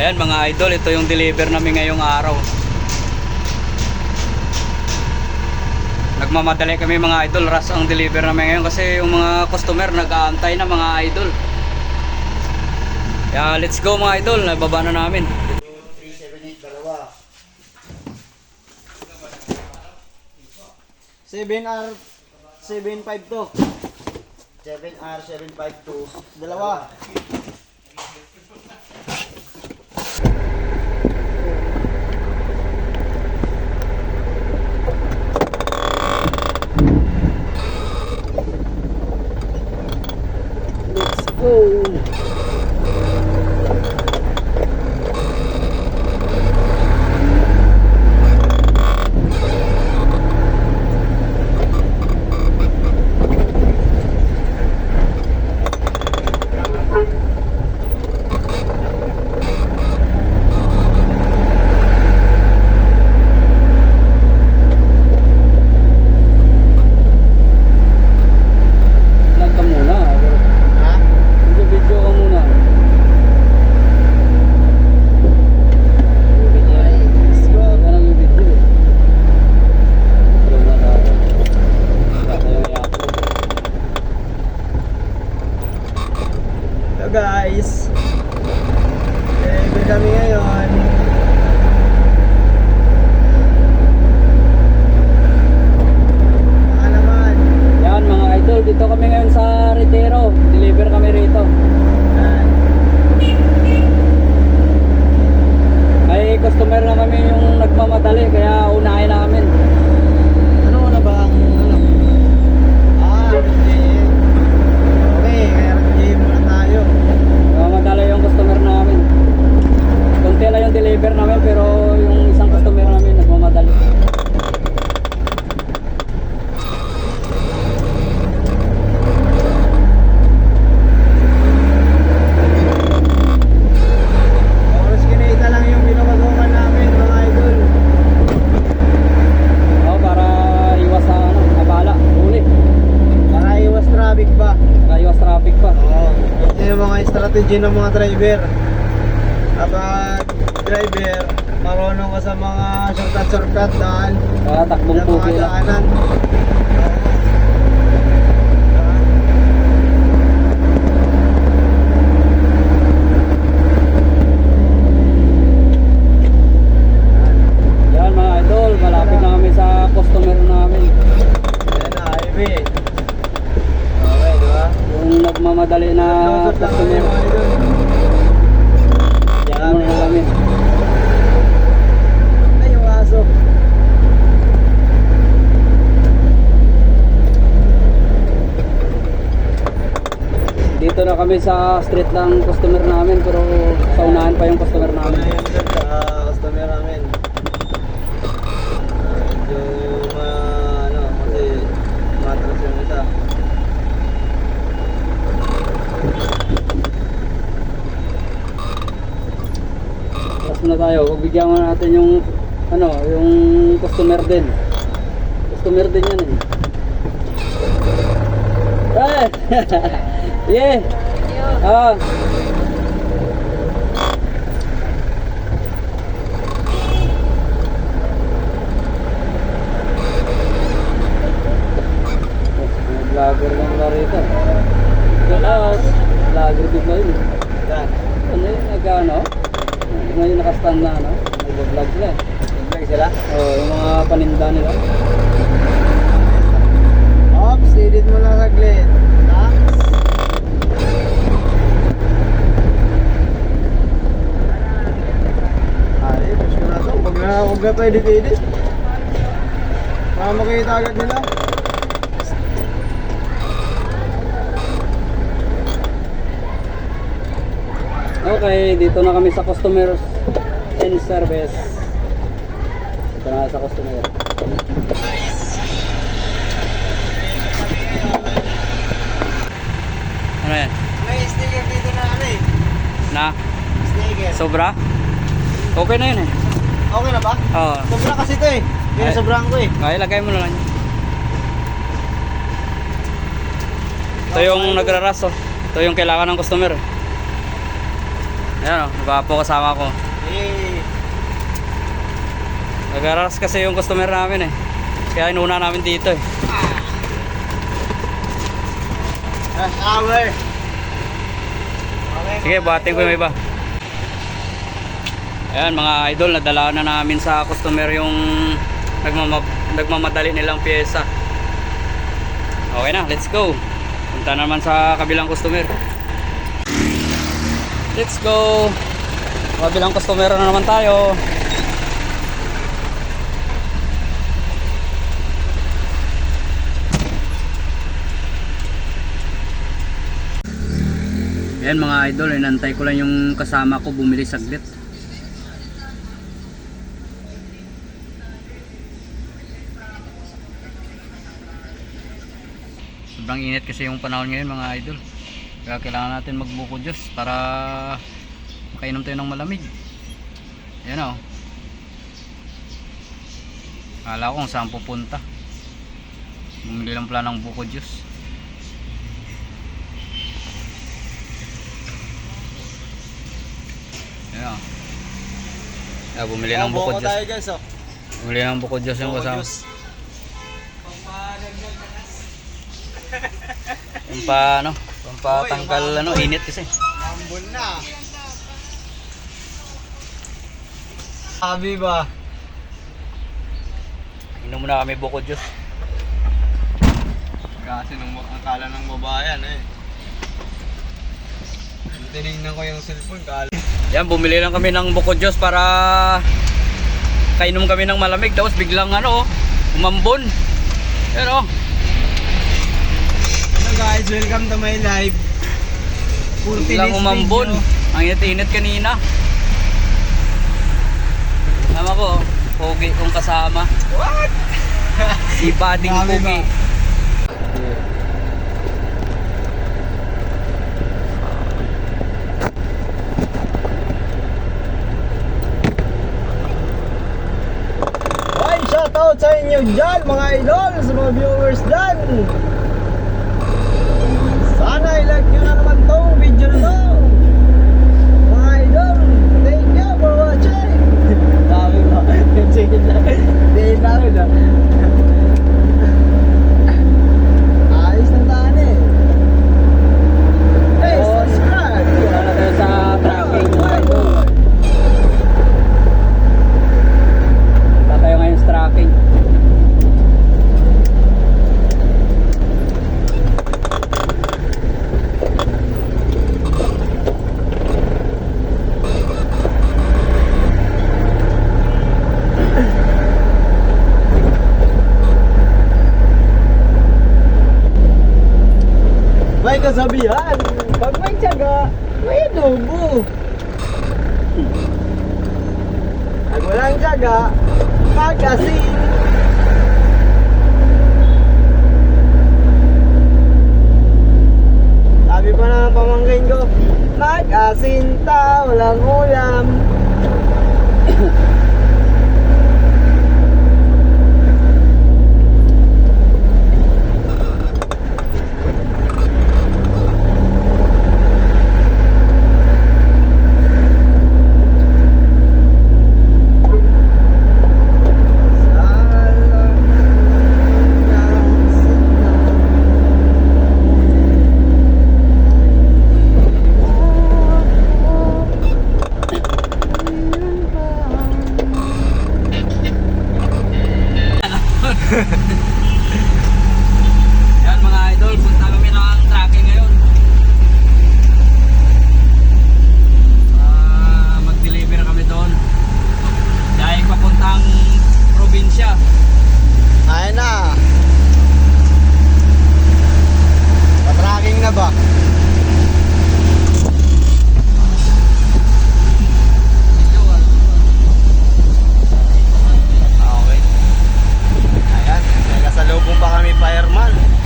Ayan mga idol, ito yung deliver namin ngayong araw. Nagmamadali kami mga idol, ras ang deliver namin ngayon kasi yung mga customer nag-aantay na mga idol. Kaya let's go mga idol, nababa na namin. 378 dalawa. 7R 752. 7R 752 dalawa. Let's go! Vlog ka muna. Ha? Video video ka muna. Let's go. Wala nang video eh. Vlog na tayo. Wala tayong i-upload. Guys. Deliver kami ngayon. Baka naman. Yan mga idol, dito kami ngayon sa Retero. Deliver kami rito. Yan. May customer na kami yung nagmamadali kaya unahin namin. Ano na ba ang ano? Ah, RJ. Okay, kaya RJ muna tayo. Nagmamadali yung customer namin. Kunti lang yung deliver namin pero yung isang customer namin nagmamadali. Oras kinita lang yung pinapasukan namin mga idol. Oh, para iwas sa ano, abala, huli. Para iwas traffic ba? Para iwas traffic pa. Oo. Ito yung mga strategy ng mga driver. Kapag driver, marunong ka sa mga shortcut-shortcut daan. Para takbong mga daanan mga idol, malapit na kami sa customer namin. Yan na, highway. Okay, di ba? Nagmamadali na customer. Yan muna kami. Ay, yung aso. Dito na kami sa street lang customer namin pero sa pa yung customer namin. Sa customer namin. Ah, Medyo ma, ano, kasi matras yung isa. Tapos na tayo, bigyan mo natin yung ano, yung customer din. Customer din yan eh. Eh! yeah! Ah! Vlogger lang na rito. Galas! Vlogger bigla yun. eh. Yan. Ano yun, nag-ano? Ngayon nakastand na, ano? Nag-vlog sila. eh. Nag sila? Oo, yung mga paninda nila. Ops, edit mo lang saglit. Tax. Ay, push ko na to. Huwag na, huwag na to edit-edit. Para makita agad nila. Okay, dito na kami sa customer and service. Dito na sa customer. Ano yan? May sticker dito na ano eh. Na? Sticker. Sobra? Okay na yun eh. Okay na ba? Oo. Sobra kasi ito eh. Kaya Ay. sobrang ko eh. Okay, lagay mo na lang. Ito yung nagraras oh. Ito yung kailangan ng customer. eh. Ayan o, gwapo kasama ko. Eh, Nag-aras kasi yung customer namin eh. Kaya inuna namin dito eh. rush hour. Okay, Sige, buhatin ko yung iba. Ayan mga idol, nadala na namin sa customer yung nagmama nagmamadali nilang pyesa. Okay na, let's go. Punta naman sa kabilang customer. Let's go. Kabilang customer na naman tayo. Ayan mga idol, inantay ko lang yung kasama ko bumili saglit. Sobrang init kasi yung panahon ngayon mga idol. Kaya kailangan natin magbuko Diyos para makainom tayo ng malamig. Ayan o. Kala ko kung saan pupunta. Bumili lang pala ng buko Diyos. Ayan o. Ah, bumili ng buko Diyos. tayo guys, oh. Bumili ng buko Diyos yung kasama. juice. Yung pa ano, yung patanggal ano, init kasi. Ambon na. Sabi ba? Inom muna kami buko Diyos. Kasi nung akala ng babayan eh. Tinignan ko yung cellphone, kala. Yan, bumili lang kami ng buko Diyos para kainom kami ng malamig. Tapos biglang ano, umambon. Yan oh. Guys, welcome to my live. Puro tinis umambon. Ang init-init kanina. Tama ko, pogi kong kasama. What? Si Bading Pogi. Ay, shoutout sa inyo dyan mga idol, sa mga viewers dyan. Sana i-like nyo na naman tong video na to. Mga idol, thank you for watching. Sabi ba? Sige lang. Hindi namin ah. Ayos na taan eh. Hey, subscribe! Wala na tayo sa tracking mga idol. Wala tayo ngayon sa tracking. May kasabihan, pag may tiyaga, may adobo. Pag walang tiyaga, mag-asin. Sabi pa na ng pamangkin ko, mag-asin ta, walang ulam. probinsya. Ayan na. Patracking na ba? Ah, okay. Ayan, nagasalubong pa kami fireman.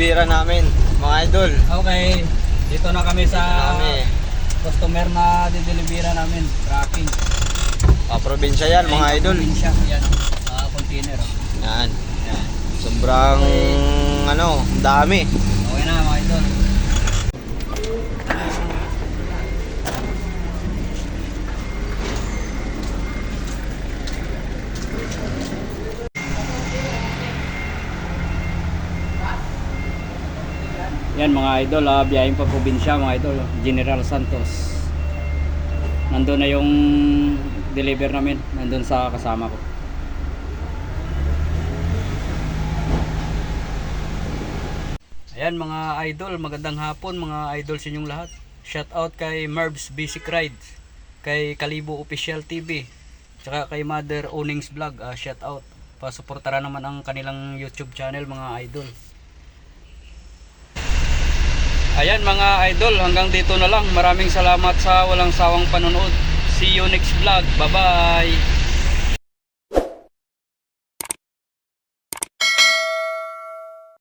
Didelibera namin, mga idol. Okay, dito na kami sa Kami, customer na didelibera namin, tracking. ah, probinsya yan, mga idol. Probinsya, yan, sa container. oh. Yan. Yan. Sobrang, ano, dami. Okay na mga idol. Yan mga idol, ah, biyaheng pa probinsya mga idol, General Santos. Nandun na yung deliver namin, nandun sa kasama ko. Ayan mga idol, magandang hapon mga idol sa inyong lahat. Shout out kay Mervs Basic Rides, kay Kalibo Official TV, tsaka kay Mother Onings Vlog. ah, shout out. Pasuportara naman ang kanilang YouTube channel mga idol. Ayan mga idol, hanggang dito na lang. Maraming salamat sa walang sawang panonood. See you next vlog. Bye-bye.